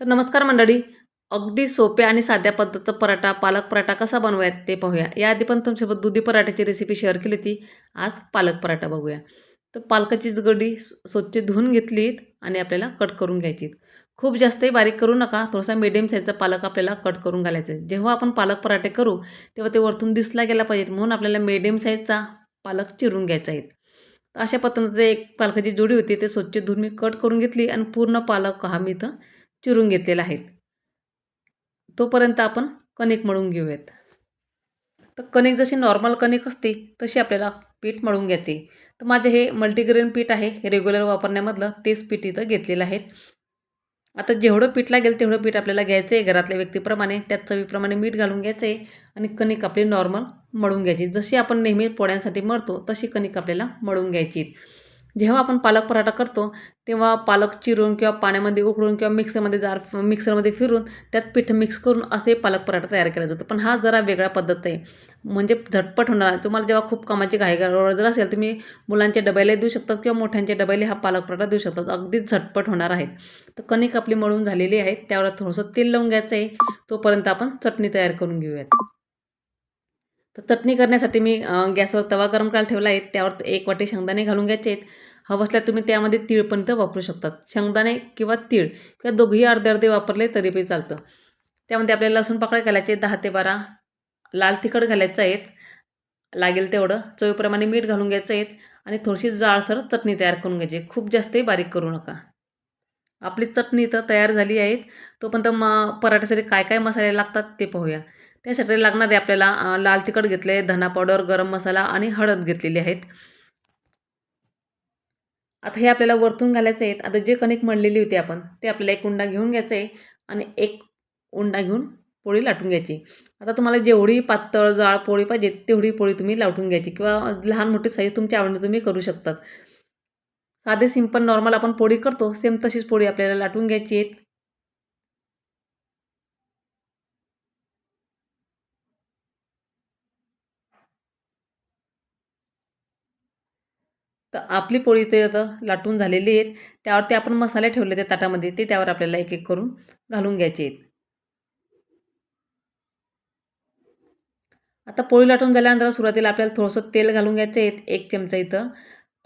तर नमस्कार मंडळी. अगदी सोप्या आणि साध्या पद्धतीचा पराठा पालक पराठा कसा बनवूयात ते पाहूया. याआधी पण तुमच्यासोबत दुधी पराठ्याची रेसिपी शेअर केली होती. आज पालक पराठा बघूया. तर पालकाची गडी स्वच्छ धुवून घेतलीत आणि आपल्याला कट करून घ्यायची खूप जास्तही बारीक करू नका. थोडासा मिडियम साईजचा पालक आपल्याला कट करून घालायचा आहे. जेव्हा आपण पालक पराठे करू तेव्हा ते वरतून दिसला गेला पाहिजे म्हणून आपल्याला मिडियम साईजचा पालक चिरून घ्यायचा आहे. तर अशा पद्धतीचं एक पालकाची जोडी होती ते स्वच्छ धुवून मी कट करून घेतली आणि पूर्ण पालक हा मी इथं चिरून घेतलेला आहे तोपर्यंत आपण कणिक मळून घेऊयात. तर कणिक जशी नॉर्मल कणिक असते तशी आपल्याला पीठ मळून घ्यायचे तर माझे हे मल्टीग्रेन पीठ आहे हे रेग्युलर वापरण्यामधलं तेच पीठ इथं घेतलेलं आहे. आता जेवढं पीठ लागेल तेवढं पीठ आपल्याला घ्यायचं आहे. घरातल्या व्यक्तीप्रमाणे त्यात चवीप्रमाणे मीठ घालून घ्यायचं आहे आणि कणिक आपली नॉर्मल मळून घ्यायची. जशी आपण नेहमी पोळ्यांसाठी मळतो तशी कणिक आपल्याला मळून घ्यायची. जेव्हा आपण पालक पराठा करतो तेव्हा पालक चिरून किंवा पाण्यामध्ये उकळून किंवा मिक्सरमध्ये जार मिक्सरमध्ये फिरून त्यात पीठ मिक्स करून असे पालक पराठा तयार केला जातो. पण हा जरा वेगळा पद्धत आहे. म्हणजे झटपट होणार. तुम्हाला जेव्हा खूप कामाची घाई जर असेल तुम्ही मुलांचे डब्याला देऊ शकतात किंवा मोठ्यांचे डब्याला हा पालक पराठा देऊ शकतात. अगदीच झटपट होणार आहेत. तर कणिक आपली मळून झालेली आहे त्यावर थोडंसं तेल लावून घ्यायचं आहे. तोपर्यंत आपण चटणी तयार करून घेऊयात. तर चटणी करण्यासाठी मी गॅसवर तवा गरम करायला ठेवला आहे. त्यावर एक वाटी शेंगदाणे घालून घ्यायचे आहेत. हवं असल्यास तुम्ही त्यामध्ये तीळ पण तर वापरू शकतात. शेंगदाणे किंवा तीळ किंवा दोघेही अर्धे अर्धे वापरले तरी पण चालतं. त्यामध्ये आपल्याला लसूण पाकळे घालायचे दहा ते बारा. लाल तिखट घालायचं आहेत. लागेल तेवढं. चवीप्रमाणे मीठ घालून घ्यायचं आहेत. आणि थोडीशी जाळसर चटणी तयार करून घ्यायची खूप जास्तही बारीक करू नका. आपली चटणी इथं तयार झाली आहे. तोपर्यंत म पराठ्यासाठी काय काय मसाले लागतात ते पाहूया. त्यासाठी लागणारे आपल्याला लाल तिखट घेतले धना पावडर गरम मसाला आणि हळद घेतलेली आहेत. आता हे आपल्याला वरतून घालायचं आहेत. आता जे कणिक मळलेली होती आपण ते आपल्याला एक उंडा घेऊन घ्यायचं आहे आणि एक उंडा घेऊन पोळी लाटून घ्यायची. आता तुम्हाला जेवढी पातळ जाळ पोळी पाहिजे तेवढी पोळी तुम्ही लाटून घ्यायची किंवा लहान मोठी साईज तुमच्या आवडीने तुम्ही करू शकतात. साधे सिंपल नॉर्मल आपण पोळी करतो सेम तशीच पोळी आपल्याला लाटून घ्यायची आहेत. तर आपली पोळी ते आता लाटून झालेली आहेत. त्यावरती आपण मसाले ठेवले त्या ताटामध्ये. ते त्यावर आपल्याला एक एक करून घालून घ्यायचे आहेत. आता पोळी लाटून झाल्यानंतर सुरुवातीला आपल्याला थोडंसं तेल घालून घ्यायचं आहे. एक चमचा इथं.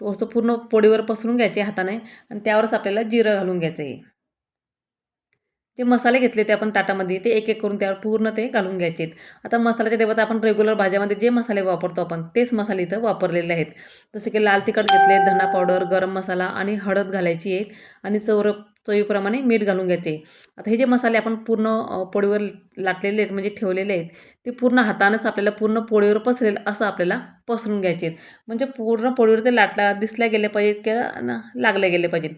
थोडंसं पूर्ण पोळीवर पसरून घ्यायचे हाताने. आणि त्यावरच आपल्याला जिरं घालून घ्यायचं आहे. ते मसाले घेतले ते आपण ताटामध्ये ते एक एक करून त्यावर पूर्ण ते घालून घ्यायचे आहेत. आता मसाल्याच्या देवात आपण रेग्युलर भाज्यामध्ये जे मसाले वापरतो आपण तेच मसाले इथं वापरलेले आहेत. जसे की लाल तिखट घेतले धना पावडर गरम मसाला आणि हळद घालायची आहे आणि चवर चवीप्रमाणे मीठ घालून घ्यायचे आता हे जे मसाले आपण पूर्ण पोळीवर लाटलेले आहेत म्हणजे ठेवलेले आहेत ते पूर्ण हातानंच आपल्याला पूर्ण पोळीवर पसरेल असं आपल्याला पसरून घ्यायचे आहेत. म्हणजे पूर्ण पोळीवर ते लाटला दिसल्या गेले पाहिजेत किंवा लागले गेले पाहिजेत.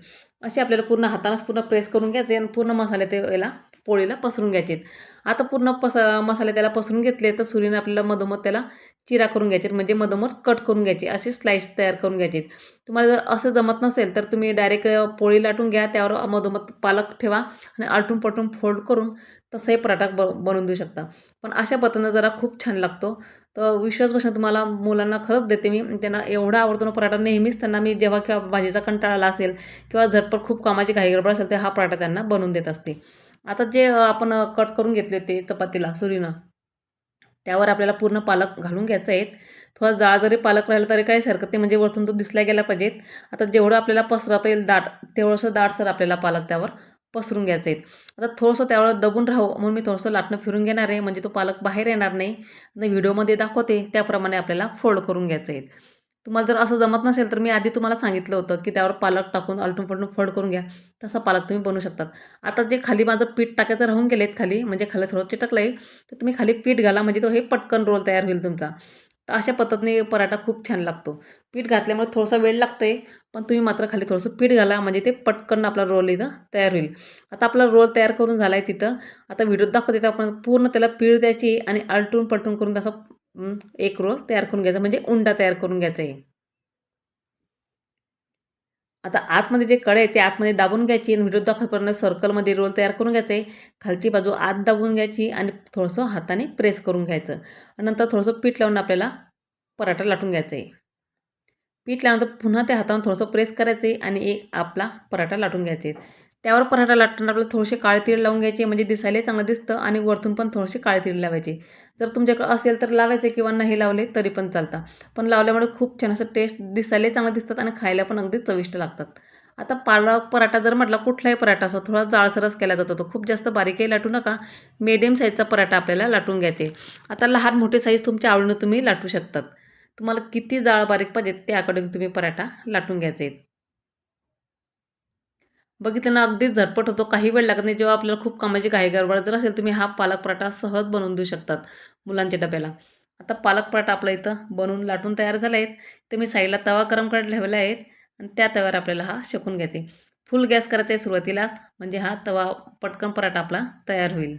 असे आपल्याला पूर्ण हातानंच पूर्ण प्रेस करून घ्यायचे आणि पूर्ण मसाले ते याला पोळीला पसरून घ्यायचे. आता पूर्ण पस मसाले त्याला पसरून घेतले तर सुरीने आपल्याला मधोमध त्याला चिरा करून घ्यायचे म्हणजे मधोमध कट करून घ्यायचे. असे स्लाईस तयार करून घ्यायचे. तुम्हाला जर असं जमत नसेल तर तुम्ही डायरेक्ट पोळी लाटून घ्या त्यावर मधोमध पालक ठेवा आणि आलटून पलटून फोल्ड करून तसंही पराठा ब बनवून देऊ शकता. पण अशा पद्धतीनं जरा खूप छान लागतो. तर विश्वास बसणं तुम्हाला मुलांना खरंच देते मी. त्यांना एवढा आवडतो ना पराठा नेहमीच त्यांना मी जेव्हा किंवा भाजीचा कंटाळा आला असेल किंवा झटपट खूप कामाची घाई गडबड असेल तर हा पराठा त्यांना बनवून देत असते. आता जे आपण कट करून घेतले ते चपातीला सुरीनं त्यावर आपल्याला पूर्ण पालक घालून घ्यायचं आहे थोडा जाळ जरी पालक राहिला तरी काही हरकत नाही म्हणजे वरतून तो दिसला गेला पाहिजेत. आता जेवढं आपल्याला पसरता येईल दाट तेवढंसं दाटसर आपल्याला पालक त्यावर पसरून घ्यायचं आहे आता थोडंसं त्यावर दबून राहू म्हणून मी थोडंसं लाटणं फिरून घेणार आहे. म्हणजे तो पालक बाहेर येणार नाही. आणि व्हिडिओमध्ये दाखवते त्याप्रमाणे आपल्याला फोल्ड करून घ्यायचं आहे तुम्हाला जर असं जमत नसेल तर मी आधी तुम्हाला सांगितलं होतं की त्यावर पालक टाकून आलटून पलटून फोल्ड करून घ्या. तसा पालक तुम्ही बनवू शकतात. आता जे खाली माझं पीठ टाकायचं राहून गेलेत खाली म्हणजे खाली थोडं चिटकलं आहे तर तुम्ही खाली पीठ घाला. म्हणजे तो हे पटकन रोल तयार होईल तुमचा. तर अशा पद्धतीने पराठा खूप छान लागतो. पीठ घातल्यामुळे थोडासा वेळ लागतो आहे पण तुम्ही मात्र खाली थोडंसं पीठ घाला म्हणजे ते पटकन आपला रोल इथं तयार होईल. आता आपला रोल तयार करून झाला आहे तिथं. आता व्हिडिओ दाखवते तर आपण पूर्ण त्याला पीळ द्यायची आणि आलटून पलटून करून तसा एक रोल तयार करून घ्यायचा म्हणजे उंडा तयार करून घ्यायचा आहे. आता आतमध्ये जे कळे ते आतमध्ये दाबून घ्यायची आणि व्हिडिओ दाखवपर्यंत सर्कलमध्ये रोल तयार करून घ्यायचे खालची बाजू आत दाबून घ्यायची आणि थोडंसं हाताने प्रेस करून घ्यायचं. आणि नंतर थोडंसं पीठ लावून आपल्याला पराठा लाटून घ्यायचा आहे. पीठ लावल्यानंतर पुन्हा त्या हातावर थोडंसं प्रेस करायचे आणि एक आपला पराठा लाटून घ्यायचे. त्यावर पराठा लाटताना आपल्याला थोडेसे काळे तीळ लावून घ्यायचे म्हणजे दिसायला चांगलं दिसतं आणि वरतून पण थोडेसे काळे तीळ लावायचे. जर तुमच्याकडे असेल तर लावायचे किंवा नाही लावले तरी पण चालतं. पण लावल्यामुळे खूप छान असं टेस्ट दिसायला चांगलं दिसतात आणि खायला पण अगदी चविष्ट लागतात. आता पालक पराठा जर म्हटला कुठलाही पराठा असो थोडा जाळसरस केला जातो तो. खूप जास्त बारीकही लाटू नका. मेडियम साईजचा पराठा आपल्याला लाटून घ्यायचे. आता लहान मोठे साईज तुमच्या आवडीनं तुम्ही लाटू शकतात. तुम्हाला किती जाळ बारीक पाहिजेत त्या अकॉर्डिंग तुम्ही पराठा लाटून घ्यायचे बघितलं ना अगदीच झटपट होतो. काही वेळ लागत नाही. जेव्हा आपल्याला खूप कामाची घाई गडबड जर असेल तुम्ही हा पालक पराठा सहज बनवून देऊ शकतात मुलांच्या डब्याला. आता पालक पराठा आपला इथं बनवून लाटून तयार झाला आहेत. तर मी साईडला तवा गरम करत ठेवला आहेत आणि त्या तव्यावर आपल्याला हा शेकून घ्यायचे. फुल गॅस करायचा आहे सुरुवातीलाच. म्हणजे हा तवा पटकन पराठा आपला तयार होईल.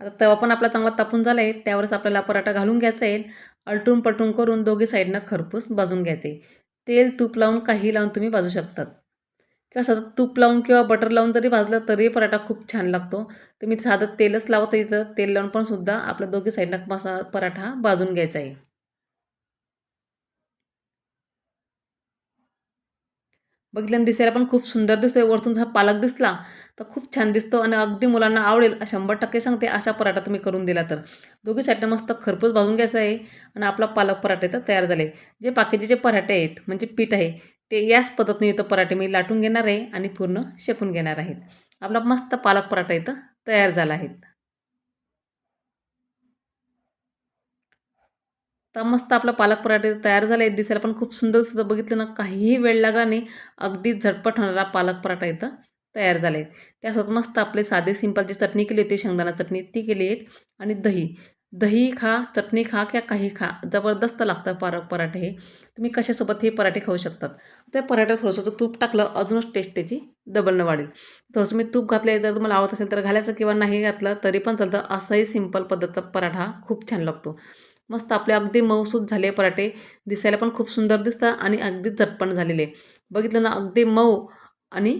आता तवा पण आपला चांगला तापून झाला आहे त्यावरच आपल्याला पराठा घालून घ्यायचा आहे. अलटून पलटून करून दोघी साईडनं खरपूस भाजून घ्यायचे. तेल तूप लावून काही लावून तुम्ही भाजू शकतात. किंवा सतत तूप लावून किंवा बटर लावून जरी भाजलं तरी पराठा खूप छान लागतो. तुम्ही साधं तेलच लावत इथं तेल लावून पण सुद्धा आपल्या दोघी साईडनं मसा पराठा भाजून घ्यायचा आहे. बघितल्यानं दिसायला पण खूप सुंदर दिसतोय. वरतून हा पालक दिसला तर खूप छान दिसतो आणि अगदी मुलांना आवडेल शंभर टक्के सांगते असा पराठा तुम्ही करून दिला तर. दोघी साईडनं मस्त खरपूस भाजून घ्यायचं आहे आणि आपला पालक पराठे तर तयार झाले. जे बाकीचे जे पराठे आहेत म्हणजे पीठ आहे ते याच पद्धतीने इथं पराठे मी लाटून घेणार आहे आणि पूर्ण शेकून घेणार आहेत. आपला मस्त पालक पराठा इथं तयार झाला आहे. तर मस्त आपला पालक पराठे तयार झाले दिसायला पण खूप सुंदर सुद्धा बघितलं ना काहीही वेळ लागला नाही अगदी झटपट होणारा पालक पराठा इथं तयार झाले आहेत त्यासोबत मस्त आपले साधे सिंपल जी चटणी केली होती शेंगदाणा चटणी ती केली आहेत आणि दही. दही खा चटणी खा किंवा काही खा जबरदस्त लागतं पालक पराठे हे. तुम्ही कशासोबत हे पराठे खाऊ शकतात? त्या पराठ्यात थोडंसं तूप टाकलं अजूनच टेस्ट त्याची डबलनं वाढेल. थोडंसं मी तूप घातले जर तुम्हाला आवडत असेल तर घालायचं किंवा नाही घातलं तरी पण चालतं. असाही सिंपल पद्धतीचा पराठा खूप छान लागतो. मस्त आपले अगदी मऊसूत झाले पराठे. दिसायला पण खूप सुंदर दिसतात आणि अगदी झटपण झालेले. बघितलं ना अगदी मऊ आणि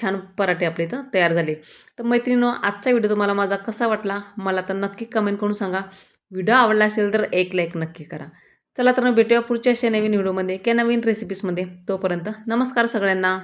छान पराठे आपले इथं तयार झाले. तर मैत्रिणीनो आजचा व्हिडिओ तुम्हाला माझा कसा वाटला मला तर नक्की कमेंट करून सांगा. व्हिडिओ आवडला असेल तर एक लाईक नक्की करा. चला तर मग भेटूया पुढच्या अशा नवीन व्हिडिओमध्ये किंवा नवीन रेसिपीजमध्ये तोपर्यंत नमस्कार सगळ्यांना.